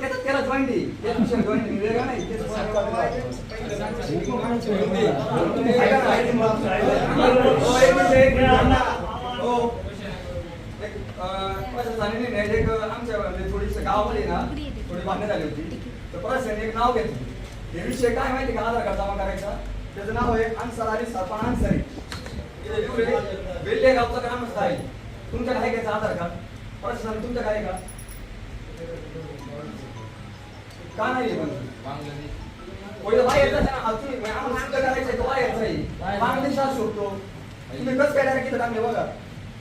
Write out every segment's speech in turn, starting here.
त्याला त्याला नाही एक आमच्या थोडीस गावामध्ये ना थोडी भांडणं झाली होती तर परत एक नाव घेतलं हे. विषय काय माहिती का आधार कार्ड जमा करायचा त्याचं नाव आहे अन्सर अली सरपण अन्सरी वेल्ले गावचा ग्रामस्थ आहे तुमच्या काय घ्यायचं आधार कार्ड परत तुमच्या काय का का नाही. बांगलादेश असू शकतो. तुम्ही कसं काय direct इथं टाकले बघा.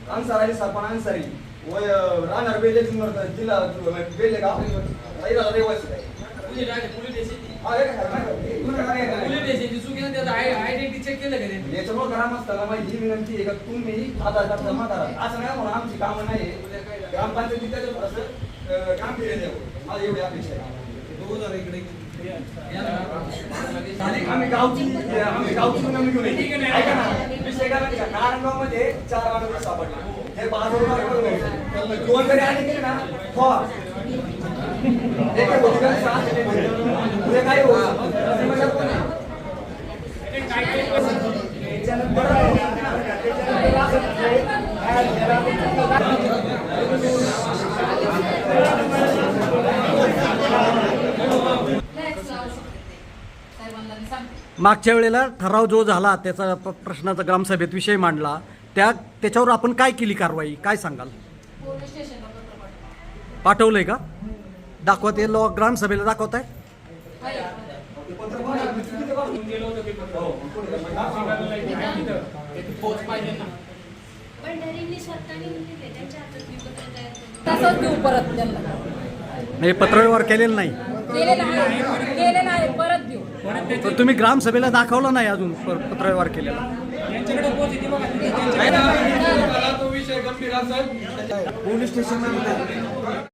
अन्सार अली सरपण अन्सारी. वय, राहणार बेले जिल्हा बेले गाव. रहिवासी? आयडेंटिटी चेक केलं का? याच्यामुळे ग्रामस्थांना माझी विनंती आहे का तुम्ही आधार कार्ड जमा करा असं नाही म्हणून आमची कामं नाही असं अं, काम केलं द्यावं मला एवढी अपेक्षा आहे आम्ही गावची आम्ही गावची नोंदणी घेऊन ऐका ना नारायणगावमध्ये चार माणूस सापडले. हे बाजूला दोन तरी आले गेले ना हो. एका काय होऊ मागच्या वेळेला ठराव जो झाला त्याचा प- प्रश्नाचा ग्रामसभेत विषय मांडला. त्या त्याच्यावर आपण काय केली कारवाई? काय सांगाल? पोलीस स्टेशनला पत्र पाठवा. पाठवलंय का? दाखवत ये लो ग्रामसभेला दाखवत आहे त्यांच्या हातात मी पत्र तयार करून तसंच देऊ परत त्यांना म्हणजे पत्रव्यवहार केलेला नाही. केलेलं आहे. केलेलं आहे. परत देऊ तर तुम्ही ग्रामसभेला दाखवलं नाही अजून प- पत्रव्यवहार केलेला. पोलीस स्टेशनला